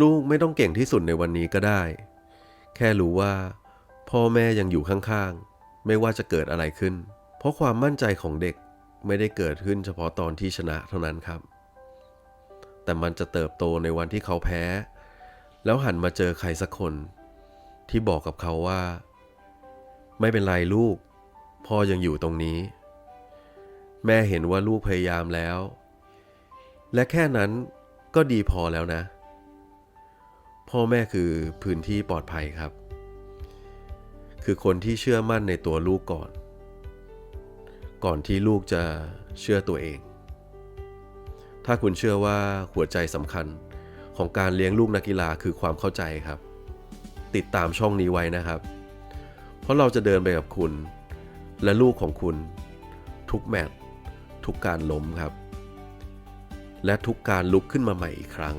ลูกไม่ต้องเก่งที่สุดในวันนี้ก็ได้ แค่รู้ว่า พ่อแม่ยังอยู่ข้างๆ ไม่ว่าจะเกิดอะไรขึ้น เพราะความมั่นใจของเด็กไม่ได้เกิดขึ้นเฉพาะตอนที่ชนะเท่านั้นครับ แต่มันจะเติบโตในวันที่เขาแพ้ แล้วหันมาเจอใครสักคน ที่บอกกับเขาว่า ไม่เป็นไรลูก พ่อยังอยู่ตรงนี้ แม่เห็นว่าลูกพยายามแล้ว และแค่นั้นก็ดีพอแล้วนะ พ่อแม่คือพื้นที่ปลอดภัยครับ คือคนที่เชื่อมั่นในตัวลูกก่อน ก่อนที่ลูกจะเชื่อตัวเอง ถ้าคุณเชื่อว่าหัวใจสำคัญของการเลี้ยงลูกนักกีฬาคือความเข้าใจครับ ติดตามช่องนี้ไว้นะครับ เพราะเราจะเดินไปกับคุณ และลูกของคุณ ทุกแมตช์ทุกการล้มครับ และทุกการลุกขึ้นมาใหม่อีกครั้ง